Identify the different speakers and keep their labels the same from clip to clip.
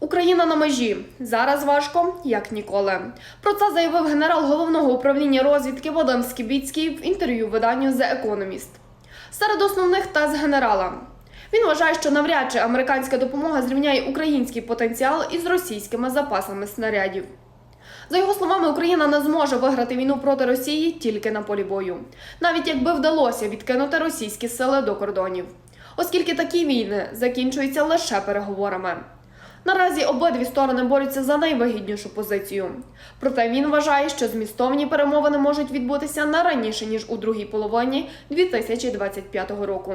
Speaker 1: Україна на межі зараз важко, як ніколи. Про це заявив генерал головного управління розвідки Вадим Скібіцький в інтерв'ю виданню The Economist. Серед основних тез генерала він вважає, що навряд чи американська допомога зрівняє український потенціал із російськими запасами снарядів. За його словами, Україна не зможе виграти війну проти Росії тільки на полі бою, навіть якби вдалося відкинути російські сили до кордонів, оскільки такі війни закінчуються лише переговорами. Наразі обидві сторони борються за найвигіднішу позицію. Проте він вважає, що змістовні перемовини можуть відбутися не раніше ніж у другій половині 2025 року.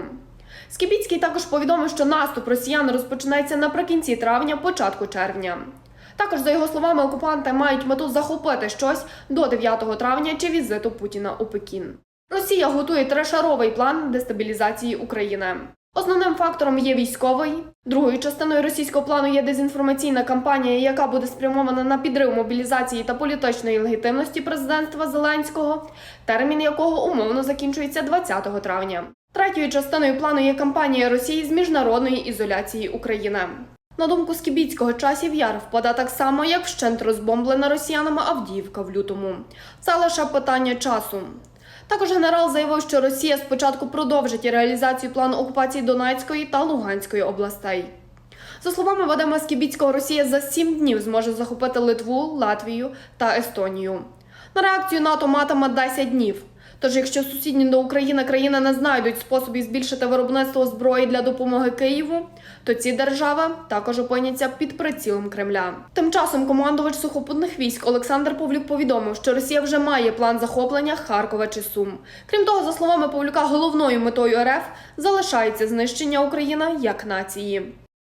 Speaker 1: Скібіцький також повідомив, що наступ росіян розпочинається наприкінці травня, початку червня. Також, за його словами, окупанти мають мету захопити щось до 9 травня чи візиту Путіна у Пекін. Росія готує трешаровий план дестабілізації України. Основним фактором є військовий. Другою частиною російського плану є дезінформаційна кампанія, яка буде спрямована на підрив мобілізації та політичної легітимності президентства Зеленського, термін якого умовно закінчується 20 травня. Третьою частиною плану є кампанія Росії з міжнародної ізоляції України. На думку Скібіцького, часів яр впаде так само, як вщент розбомблена росіянами Авдіївка в лютому. Це лише питання часу. Також генерал заявив, що Росія спочатку продовжить реалізацію плану окупації Донецької та Луганської областей. За словами Вадима Скібіцького, Росія за сім днів зможе захопити Литву, Латвію та Естонію. На реакцію НАТО матиме 10 днів. Тож, якщо сусідні до України країни не знайдуть способів збільшити виробництво зброї для допомоги Києву, то ці держави також опиняться під прицілом Кремля. Тим часом командувач сухопутних військ Олександр Павлюк повідомив, що Росія вже має план захоплення Харкова чи Сум. Крім того, за словами Павлюка, головною метою РФ залишається знищення України як нації.